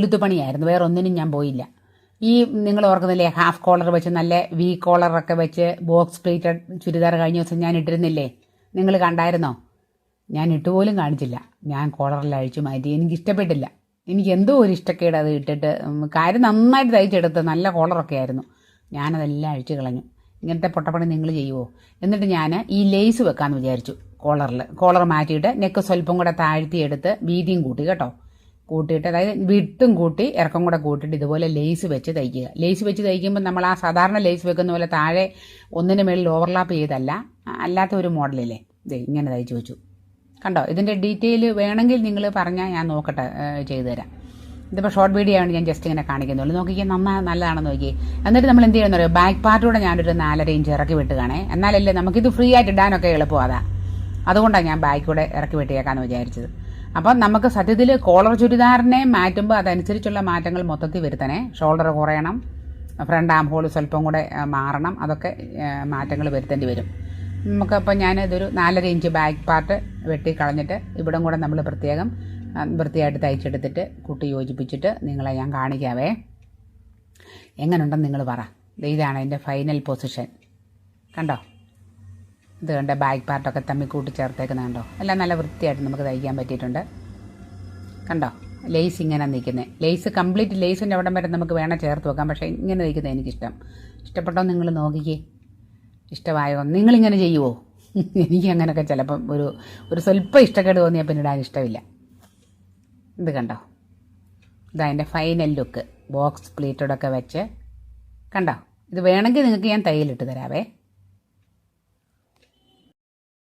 തുലുത്തു പണിയായിരുന്നു വേറെ ഒന്നിനും ഞാൻ പോയില്ല. ഈ നിങ്ങൾ ഓർക്കുന്നില്ലേ ഹാഫ് കോളർ വെച്ച് നല്ല വി കോളറൊക്കെ വെച്ച് ബോക്സ് പ്ലേറ്റഡ് ചുരിദാർ കഴിഞ്ഞ ദിവസം ഞാൻ ഇട്ടിരുന്നില്ലേ? നിങ്ങൾ കണ്ടായിരുന്നോ? ഞാൻ ഇട്ടുപോലും കാണിച്ചില്ല. ഞാൻ കോളറിൽ അഴിച്ചു മാറ്റി. എനിക്ക് ഇഷ്ടപ്പെട്ടില്ല എനിക്ക് എന്തോ ഒരു ഇഷ്ടക്കേട് അത് ഇട്ടിട്ട് കാര്യം നന്നായിട്ട് തയ്ച്ചെടുത്ത് നല്ല കോളറൊക്കെ ആയിരുന്നു. ഞാനതെല്ലാം അഴിച്ചു കളഞ്ഞു. ഇങ്ങനത്തെ പൊട്ടപ്പണി നിങ്ങൾ ചെയ്യുമോ എന്നിട്ട് ഞാൻ ഈ ലേസ് വെക്കാമെന്ന് വിചാരിച്ചു കോളറിൽ കോളർ മാറ്റിയിട്ട് നെക്ക് സ്വല്പം കൂടെ താഴ്ത്തിയെടുത്ത് വീതിയും കൂട്ടി കേട്ടോ. കൂട്ടിയിട്ട് അതായത് വിട്ടും കൂട്ടി ഇറക്കം കൂടെ കൂട്ടിയിട്ട് ഇതുപോലെ ലേസ് വെച്ച് തയ്ക്കുക. ലേസ് വെച്ച് തയ്ക്കുമ്പോൾ നമ്മൾ ആ സാധാരണ ലേസ് വെക്കുന്ന പോലെ താഴെ ഒന്നിന് മേളിൽ ഓവർലാപ്പ് ചെയ്തല്ല അല്ലാത്ത ഒരു മോഡലില്ലേ ദേ ഇങ്ങനെ തയ്ച്ചു വെച്ചു. കണ്ടോ? ഇതിന്റെ ഡീറ്റെയിൽ വേണമെങ്കിൽ നിങ്ങൾ പറഞ്ഞാൽ ഞാൻ നോക്കട്ടെ ചെയ്തു തരാം. ഇതിപ്പോൾ ഷോർട്ട് വീഡിയോ ആണ് ഞാൻ ജസ്റ്റ് ഇങ്ങനെ കാണിക്കുന്നുള്ളൂ. നോക്കിക്കാൻ നന്നാ നല്ലതാണെന്ന് നോക്കി എന്നിട്ട് നമ്മൾ എന്ത് ചെയ്യണമെന്ന് പറയുക ബാക്ക് പാർട്ടൂടെ ഞാനൊരു നാലര ഇഞ്ച് ഇറക്കി വിട്ടുകയാണേ എന്നാലല്ലേ നമുക്കിത് ഫ്രീ ആയിട്ട് ഇടാനൊക്കെ എളുപ്പമാണ് അതാ. അതുകൊണ്ടാണ് ഞാൻ ബാക്കിലൂടെ ഇറക്കി വെട്ടിയേക്കാന്ന് വിചാരിച്ചത്. അപ്പം നമുക്ക് സത്യത്തിൽ കോളർ ചുരിദാറിനെ മാറ്റുമ്പോൾ അതനുസരിച്ചുള്ള മാറ്റങ്ങൾ മൊത്തത്തിൽ വരുത്തണേ. ഷോൾഡർ കുറയണം. ഫ്രണ്ട് ആം ഹോൾ സ്വല്പം കൂടെ മാറണം. അതൊക്കെ മാറ്റങ്ങൾ വരുത്തേണ്ടി വരും. നമുക്കപ്പോൾ ഞാൻ ഇതൊരു നാലര ഇഞ്ച് ബാക്ക് പാർട്ട് വെട്ടി കളഞ്ഞിട്ട് ഇവിടം കൂടെ നമ്മൾ പ്രത്യേകം വൃത്തിയായിട്ട് തയ്ച്ചെടുത്തിട്ട് കുട്ടി യോജിപ്പിച്ചിട്ട് നിങ്ങളെ ഞാൻ കാണിക്കാവേ. എങ്ങനെയുണ്ടെന്ന് നിങ്ങൾ പറ. ഇതാണ് എന്റെ ഫൈനൽ പൊസിഷൻ. കണ്ടോ? ഇത് കണ്ട ബാക്ക് പാർട്ടൊക്കെ തമ്മിൽ കൂട്ടി ചേർത്തേക്കുന്നത് കണ്ടോ എല്ലാം നല്ല വൃത്തിയായിട്ട് നമുക്ക് തയ്ക്കാൻ പറ്റിയിട്ടുണ്ട്. കണ്ടോ? ലേസ് ഇങ്ങനെ നിൽക്കുന്നത് ലേസ് കംപ്ലീറ്റ് ലേസിന്റെ അവിടം വരെ നമുക്ക് വേണം ചേർത്ത് വെക്കാം പക്ഷേ ഇങ്ങനെ നിൽക്കുന്നത് എനിക്കിഷ്ടം. ഇഷ്ടപ്പെട്ടോ നിങ്ങൾ നോക്കിക്കേ. ഇഷ്ടമായോ? നിങ്ങളിങ്ങനെ ചെയ്യുമോ എനിക്ക് അങ്ങനെയൊക്കെ ചിലപ്പം ഒരു ഒരു സ്വല്പം ഇഷ്ടക്കേട് തോന്നിയാൽ പിന്നെ ഇടാൻ ഇഷ്ടമില്ല. ഇത് കണ്ടോ? ഇതതിന്റെ ഫൈനൽ ലുക്ക്. ബോക്സ് പ്ലേറ്റോടൊക്കെ വെച്ച്. കണ്ടോ? ഇത് വേണമെങ്കിൽ നിങ്ങൾക്ക് ഞാൻ തയ്യലിട്ട് തരാവേ.